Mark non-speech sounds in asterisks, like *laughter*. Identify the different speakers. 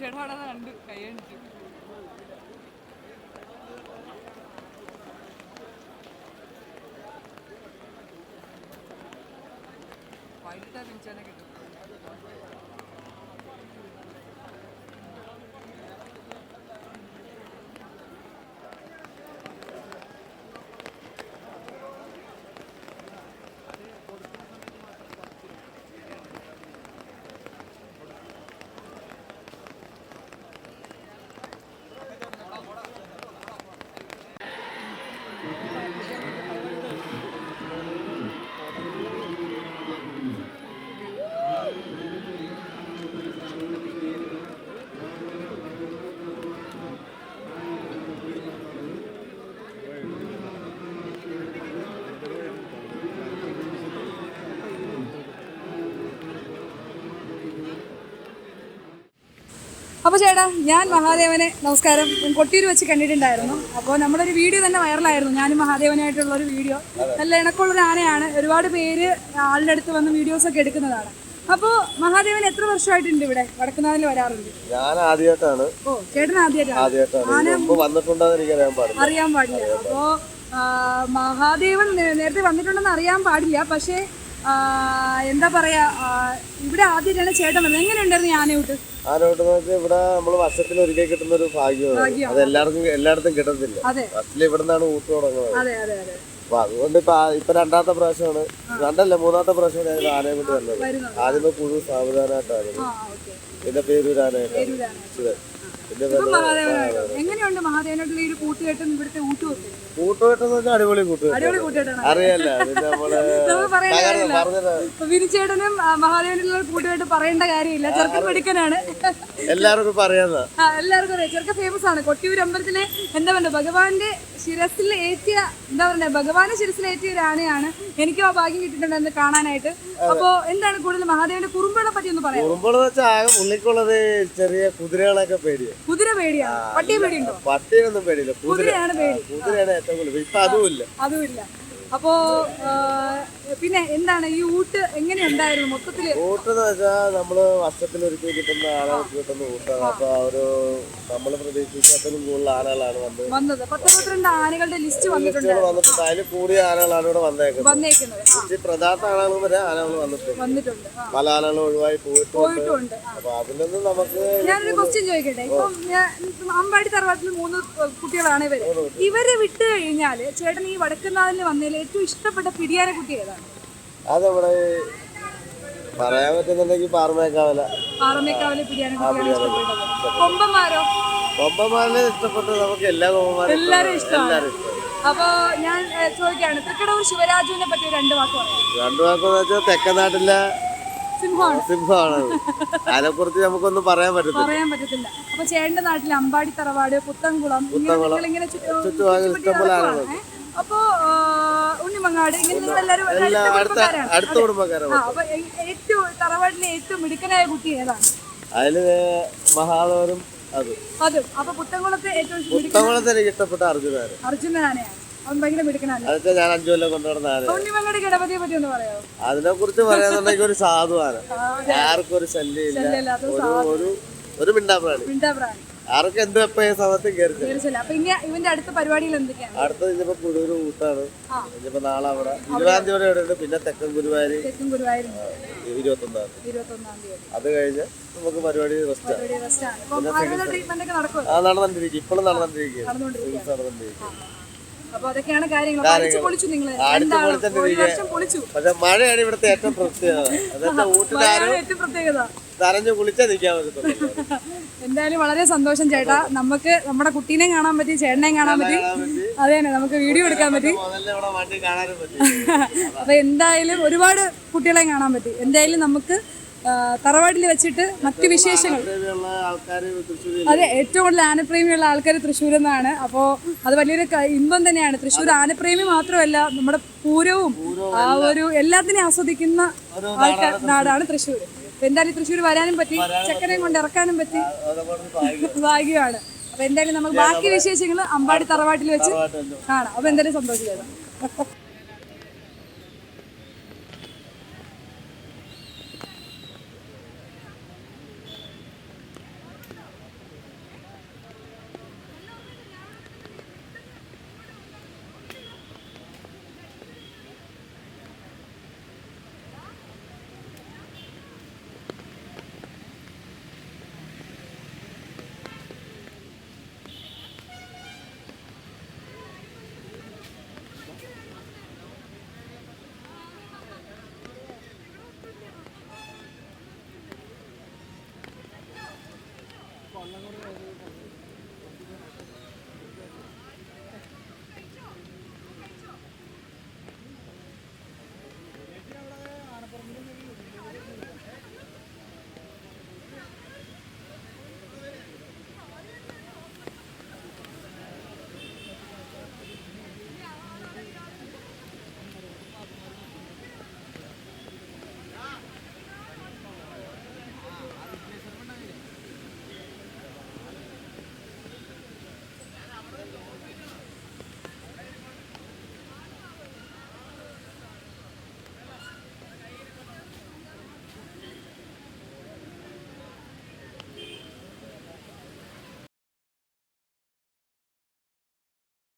Speaker 1: ചേട്ടാ കണ്ടു കൈ കാണിച്ചു. 就那个 അപ്പോൾ ചേട്ടാ ഞാൻ മഹാദേവനെ നമസ്കാരം. കൊട്ടിയൂർ വെച്ച് കണ്ടിട്ടുണ്ടായിരുന്നു. അപ്പോൾ ഒരു വീഡിയോ തന്നെ വൈറലായിരുന്നു. ഞാനും മഹാദേവനായിട്ടുള്ള ഒരു വീഡിയോ. നല്ല ഇണക്കമുള്ളൊരു ആനയാണ്. ഒരുപാട് പേര് ആളുടെ അടുത്ത് വന്ന് വീഡിയോസ് ഒക്കെ എടുക്കുന്നതാണ്. അപ്പോൾ മഹാദേവൻ എത്ര വർഷമായിട്ടുണ്ട് ഇവിടെ? വടക്കുന്നാഥിൽ വരാറുണ്ട്.
Speaker 2: ഞാൻ ആദ്യമായിട്ടാണ്.
Speaker 1: ഓ ചേട്ടൻ ആദ്യമായിട്ടാണ്.
Speaker 2: അറിയാൻ പാടില്ല.
Speaker 1: അപ്പോൾ മഹാദേവൻ നേരത്തെ വന്നിട്ടുണ്ടെന്ന് അറിയാൻ പാടില്ല. പക്ഷേ എന്താ പറയാ ഇവിടെ ആദ്യമായിട്ടാണ് ചേട്ടൻ വന്നത്. എങ്ങനെയുണ്ടായിരുന്നു ആനയോട്ട്?
Speaker 2: ആനയൂട്ട് നോക്കി ഇവിടെ നമ്മൾ വർഷത്തിൽ ഒരിക്കൽ കിട്ടുന്ന ഒരു ഭാഗ്യമാണ്.
Speaker 1: ഭാഗ്യം.
Speaker 2: അത് എല്ലാവർക്കും എല്ലായിടത്തും കിട്ടത്തില്ല. ഫസ്റ്റിൽ ഇവിടെ നിന്നാണ് ഊട്ട് തുടങ്ങുന്നത്. അപ്പൊ അതുകൊണ്ട് ഇപ്പൊ ഇപ്പൊ രണ്ടാമത്തെ പ്രാവശ്യമാണ്. രണ്ടല്ല മൂന്നാമത്തെ പ്രാവശ്യമാണ് ഞാൻ ആനയെ കൊണ്ട് വന്നത്. ആദ്യമേ പുഴു സാവധാനമായിട്ടായിരുന്നു പിന്നെ പേരൂരാനായിട്ടാണ്
Speaker 1: ഇപ്പം മഹാദേവനായിട്ട് എങ്ങനെയുണ്ട് മഹാദേവനായിട്ടുള്ള ഈ ഒരു കൂട്ടുകെട്ടും ഇവിടുത്തെ ഊട്ടുമൊക്കെ?
Speaker 2: കൂട്ടുകെട്ടെന്ന് വെച്ചാൽ അടിപൊളി കൂട്ടുകെട്ട്.
Speaker 1: അടിപൊളി കൂട്ടുകെട്ടാണ്.
Speaker 2: അറിയാല്ല പിന്നെ നമ്മൾ
Speaker 1: നമുക്ക് പറയാൻ കാര്യമില്ല.
Speaker 2: പറഞ്ഞത്.
Speaker 1: ഇപ്പൊ വിരിച്ചേട്ടനും ആ, മഹാദേവനുള്ള കൂട്ടുകെട്ട് പറയേണ്ട കാര്യമില്ല. ചെറുക്കൻ മിടുക്കനാണ്.
Speaker 2: എല്ലാവർക്കും ഇപ്പൊ അറിയാവുന്ന
Speaker 1: ആ, എല്ലാവർക്കും അറിയാം ചെറുക്കൻ ഫേമസ് ആണ്. കൊട്ടിയൂർ അമ്പലത്തിലെ എന്താ പറയുക ഭഗവാന്റെ ശിരസിൽ ഏറ്റിയ എന്താ പറയുക ഭഗവാന്റെ ശിരസിൽ ഏറ്റിയ ഒരു ആനയാണ് എനിക്കും ആ ഭാഗ്യം കിട്ടിയിട്ടുണ്ടായിരുന്നു കാണാനായിട്ട്. അപ്പോ എന്താണ് കൂടുതൽ മഹാദേവന്റെ കുറുമ്പുകളെ പറ്റി ഒന്ന് പറയാം
Speaker 2: കുറുമ്പുകളെന്ന് വെച്ചാൽ ഉള്ളിക്കുള്ളത് ചെറിയ കുതിരകളൊക്കെ പേടിയാ.
Speaker 1: കുതിര പേടിയാ? പട്ടിയെ പേടിയുണ്ടോ?
Speaker 2: പട്ടിയൊന്നും പേടിയില്ല.
Speaker 1: കുതിരയാണ് പേടി.
Speaker 2: കുതിരയാണ് ഏറ്റവും കൂടുതൽ. ഇപ്പൊ അതുമില്ല
Speaker 1: അതുമില്ല അപ്പോ എന്താണ് ഈ ഊട്ട് എങ്ങനെ ഉണ്ടായിരുന്നു മൊത്തത്തിൽ
Speaker 2: ഊട്ടെന്ന് വെച്ചാൽ നമ്മൾ വർഷത്തിൽ ഒരിക്കൽ കിട്ടുന്ന ആളുകൾക്ക് കിട്ടുന്ന ഊട്ടാണ്. അപ്പൊ ഒരു നമ്മൾ പ്രതീക്ഷിക്കാത്തതിലും കൂടുതൽ ആനകളാണ് വന്നത്.
Speaker 1: വന്നത്. പത്തറുപത്തിരണ്ട് ആനകളുടെ ലിസ്റ്റ് വന്നിട്ടുണ്ട്.
Speaker 2: വന്നിട്ടുണ്ട്. അതിൽ കൂടിയ ആനകളാണ് ഇവിടെ വന്നേക്കുന്നത്.
Speaker 1: വന്നേക്കുന്നത്.
Speaker 2: പ്രധാന ആനകൾ വരെ ആനകൾ വന്നിട്ടുണ്ട്.
Speaker 1: വന്നിട്ടുണ്ട്. ആ.
Speaker 2: പല ആനകളും ഒഴിവായി പോയിട്ടുണ്ട്.
Speaker 1: പോയിട്ടുമുണ്ട് ആ.
Speaker 2: അപ്പൊ അതിലൊന്നും നമുക്ക്
Speaker 1: ഞാനൊരു ക്വസ്റ്റ്യൻ ചോദിക്കട്ടെ? ഇപ്പം ഞാൻ ഇപ്പം അമ്പാടി തറവാട്ടിൽ മൂന്ന് കുട്ടികളാണ് ഇവർ. ഇവരെ വിട്ടു കഴിഞ്ഞാൽ ചേട്ടൻ ഈ വടക്കുന്നാഥിൽ വന്നതിൽ ഏറ്റവും ഇഷ്ടപ്പെട്ട പിടിയാന കുട്ടി ഏതാണ്?
Speaker 2: അതവിടെ പറയാൻ പറ്റുന്നുണ്ടെങ്കിൽ പാറമേക്കാവല.
Speaker 1: പാറമേക്കാവിലെ ബിരിയാണി കൊമ്പന്മാരോ?
Speaker 2: ഇഷ്ടപ്പെട്ട്. നമുക്ക് എല്ലാ കൊമ്പന്മാരും
Speaker 1: ഇഷ്ടമാണ്.
Speaker 2: എല്ലാവരും ഇഷ്ടം
Speaker 1: അപ്പോ ഞാൻ ചോദിക്കാണ് തൃക്കടൂർ ശിവരാജുവിനെ പറ്റി രണ്ട് വാക്ക് പറയാം
Speaker 2: രണ്ട് വാക്കെന്ന് വെച്ചാൽ തെക്കനാട്ടിലെ
Speaker 1: സിംഹമാണ്.
Speaker 2: സിംഹമാണ്. അതിനെ കുറിച്ച് നമുക്കൊന്നും പറയാൻ പറ്റത്തില്ല.
Speaker 1: പറയാൻ പറ്റത്തില്ല. അപ്പൊ ചേട്ടന്റെ നാട്ടിൽ അമ്പാടി തറവാട് പുത്തൻകുളം ഇങ്ങനെ ചുറ്റുപാടുകൾ
Speaker 2: ഇഷ്ടംപോലെ
Speaker 1: അപ്പോ ഉണ്ണിമങ്ങാട് ഇങ്ങനെ നിങ്ങൾ എല്ലാവരും
Speaker 2: അടുത്ത കുടുംബക്കാരാണ്.
Speaker 1: അപ്പൊ ഏറ്റവും തറവാട്ടിലെ ഏറ്റവും മിടുക്കനായ കുട്ടി ഏതാണ്?
Speaker 2: അതിൽ മഹാദേവനും അത്.
Speaker 1: അതും. അപ്പൊ പുത്തംകുളത്തെ ഏറ്റവും
Speaker 2: എനിക്ക് ഇഷ്ടപ്പെട്ട അർജുനാണ് അതൊക്കെ ഞാൻ അഞ്ചു കൊല്ലം കൊണ്ടുവരുന്ന ആന
Speaker 1: ഉണ്ണിമങ്ങാട് ഗണപതിയെ പറ്റി ഒന്ന് പറയാമോ?
Speaker 2: അതിനെ കുറിച്ച് പറയാന്നുണ്ടെങ്കിൽ ഒരു സാധുവാണ്. ആർക്കും ഒരു ശല്യം
Speaker 1: ഇല്ല
Speaker 2: ഒരു ഒരു മിണ്ടാപ്രാണി.
Speaker 1: മിണ്ടാപ്രാണി.
Speaker 2: ആർക്കും എന്ത് സമയത്ത് കയറി
Speaker 1: അപ്പൊ ഇനി ഇവന്റെ അടുത്ത പരിപാടികൾ എന്തൊക്കെയാണ്?
Speaker 2: അടുത്തത് ഇനിയിപ്പോ കുടൂര് കൂട്ടാണ്. ഇനിയിപ്പോ നാളെ അവിടെ ഇരുപതാം തീയതി ഇവിടെ ഉണ്ട്. പിന്നെ തെക്കൻ ഗുരുവായൂർ.
Speaker 1: തെക്കും ഗുരുവായൂരും
Speaker 2: ഇരുപത്തൊന്നാം തീയതി.
Speaker 1: ഇരുപത്തി ഒന്നാം തീയതി.
Speaker 2: അത് കഴിഞ്ഞ് നമുക്ക് പരിപാടി റെസ്റ്റ് ആ നടന്നുകൊണ്ടിരിക്കും ഇപ്പോഴും
Speaker 1: നടന്നിരിക്കും
Speaker 2: പക്ഷെ മഴയാണ് ഇവിടുത്തെ ഏറ്റവും പ്രത്യേകത. അതെന്താ *laughs*
Speaker 1: പ്രത്യേകത.
Speaker 2: നനഞ്ഞു കുളിച്ചാൽ നിൽക്കാൻ പറ്റത്തുള്ളൂ. *laughs*
Speaker 1: എന്തായാലും വളരെ സന്തോഷം ചേട്ടാ. നമുക്ക് നമ്മുടെ കുട്ടീനെ കാണാൻ പറ്റി ചേട്ടനെയും കാണാൻ പറ്റി. അതെ തന്നെ നമുക്ക് വീഡിയോ എടുക്കാൻ പറ്റി. അപ്പൊ എന്തായാലും ഒരുപാട് കുട്ടികളെ കാണാൻ പറ്റി. എന്തായാലും നമുക്ക് തറവാട്ടിൽ വെച്ചിട്ട് മറ്റു വിശേഷങ്ങൾ. അതെ ഏറ്റവും കൂടുതൽ ആനപ്രേമിയുള്ള ആൾക്കാർ തൃശ്ശൂർ എന്നാണ് അപ്പോൾ അത് വലിയൊരു ഇമ്പം തന്നെയാണ്. തൃശ്ശൂർ ആനപ്രേമി മാത്രമല്ല നമ്മുടെ പൂരവും ആ ഒരു എല്ലാത്തിനെയും ആസ്വദിക്കുന്ന ആൾക്കാർ നാടാണ് തൃശ്ശൂർ. എന്തായാലും തൃശ്ശൂർ വരാനും പറ്റി ചെക്കനെയും കൊണ്ട് ഇറക്കാനും പറ്റി. *laughs* ഭാഗ്യമാണ്. അപ്പൊ എന്തായാലും നമുക്ക് ബാക്കി വിശേഷങ്ങൾ അമ്പാടി തറവാട്ടിൽ വെച്ച് കാണാം. അപ്പൊ എന്തായാലും സന്തോഷം കൊല്ലം കൂടി